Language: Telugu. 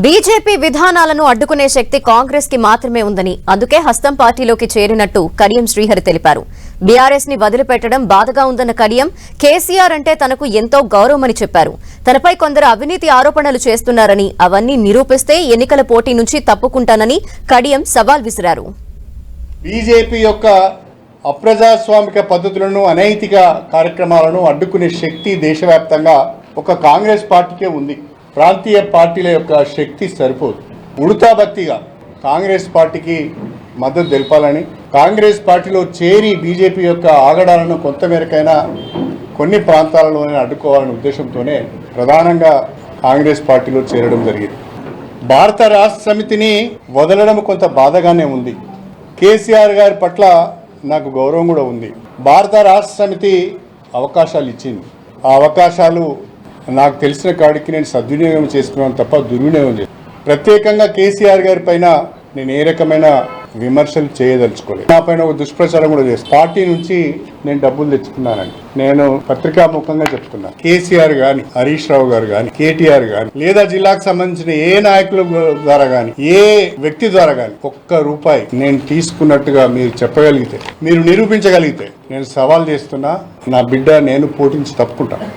బీజేపీ విధానాలను అడ్డుకునే శక్తి కాంగ్రెస్కి మాత్రమే ఉందని అందుకే హస్తం పార్టీలోకి చేరినట్టు కడియం శ్రీహరి తెలిపారు. బీఆర్ఎస్ని వదిలిపెట్టడం బాధగా ఉందన్న కడియం కేసీఆర్ అంటే తనకు ఎంతో గౌరవమని చెప్పారు. తనపై కొందరు అవినీతి ఆరోపణలు చేస్తున్నారని అవన్నీ నిరూపిస్తే ఎన్నికల పోటీ నుంచి తప్పుకుంటానని కడియం సవాల్ విసిరారు. బీజేపీ యొక్క అప్రజాస్వామిక పద్ధతులను అనైతిక కార్యక్రమాలను అడ్డుకునే శక్తి దేశవ్యాప్తంగా ఒక కాంగ్రెస్ పార్టీకే ఉంది. ప్రాంతీయ పార్టీల యొక్క శక్తి సరిపోదు. ఉడతాబత్తిగా కాంగ్రెస్ పార్టీకి మద్దతు తెలపాలని కాంగ్రెస్ పార్టీలో చేరి బీజేపీ యొక్క ఆగడాలను కొంతమేరకైనా కొన్ని ప్రాంతాలలోనే అడ్డుకోవాలనే ఉద్దేశంతోనే ప్రధానంగా కాంగ్రెస్ పార్టీలో చేరడం జరిగింది. భారత రాష్ట్ర సమితిని వదలడం కొంత బాధగానే ఉంది. కేసీఆర్ గారి పట్ల నాకు గౌరవం కూడా ఉంది. భారత రాష్ట్ర సమితి అవకాశాలు ఇచ్చింది. ఆ అవకాశాలు నాకు తెలిసిన కాడికి నేను సద్వినియోగం చేసుకున్నాను తప్ప దుర్వినియోగం చేస్తాను ప్రత్యేకంగా కేసీఆర్ గారి పైన నేను ఏ రకమైన విమర్శలు చేయదలుచుకోలేదు. నా పైన ఒక దుష్ప్రచారం కూడా చేస్తాను పార్టీ నుంచి నేను డబ్బులు తెచ్చుకున్నానండి. నేను పత్రికాముఖంగా చెప్తున్నాను కేసీఆర్ గాని హరీష్ రావు గారు గాని కేటీఆర్ గాని లేదా జిల్లాకు సంబంధించిన ఏ నాయకుల ద్వారా గాని ఏ వ్యక్తి ద్వారా గాని ఒక్క రూపాయి నేను తీసుకున్నట్టుగా మీరు చెప్పగలిగితే మీరు నిరూపించగలిగితే నేను సవాల్ చేస్తున్నా నా బిడ్డ నేను పోటించి తప్పుకుంటాను